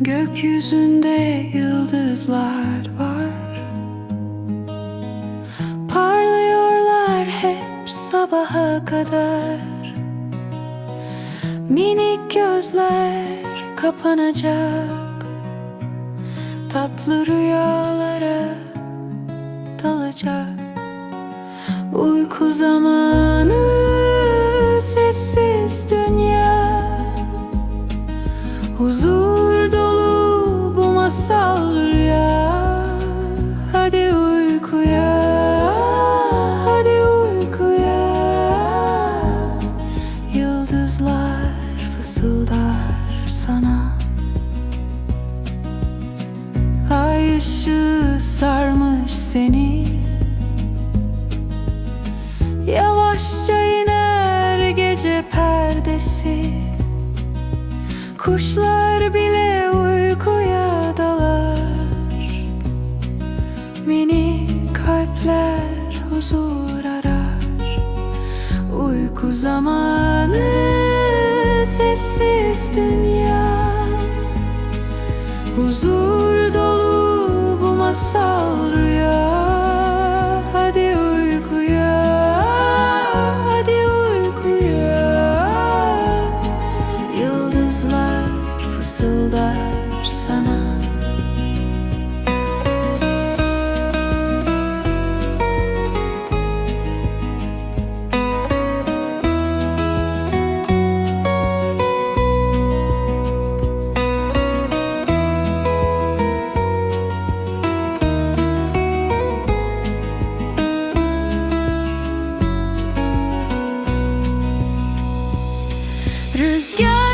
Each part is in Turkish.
Gökyüzünde yıldızlar var. Parlıyorlar hep sabaha kadar. Minik gözler kapanacak. Tatlı rüyalara dalacak. Uyku zamanı sessiz dünya. Huzur masal rüya. Hadi uykuya, hadi uykuya. Yıldızlar fısıldar sana. Ay ışığı sarmış seni. Yavaşça iner gece perdesi. Kuşlar bile Uyku zamanı sessiz dünya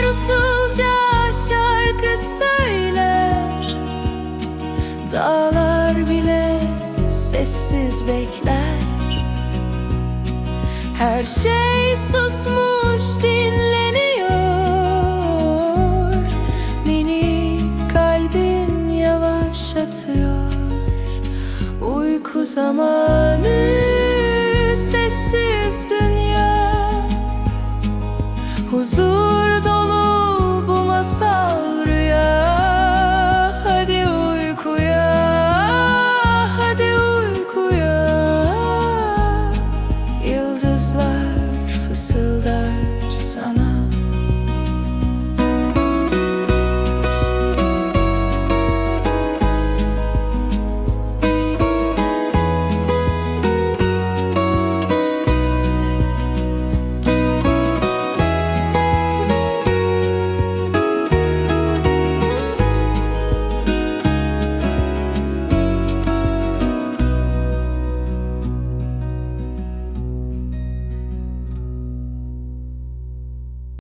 Rüzgar usulca şarkı söyler. Dağlar bile sessiz bekler. Her şey susmuş dinleniyor. Minik kalbin yavaş atıyor Uyku zamanı sessiz dünya. Huzur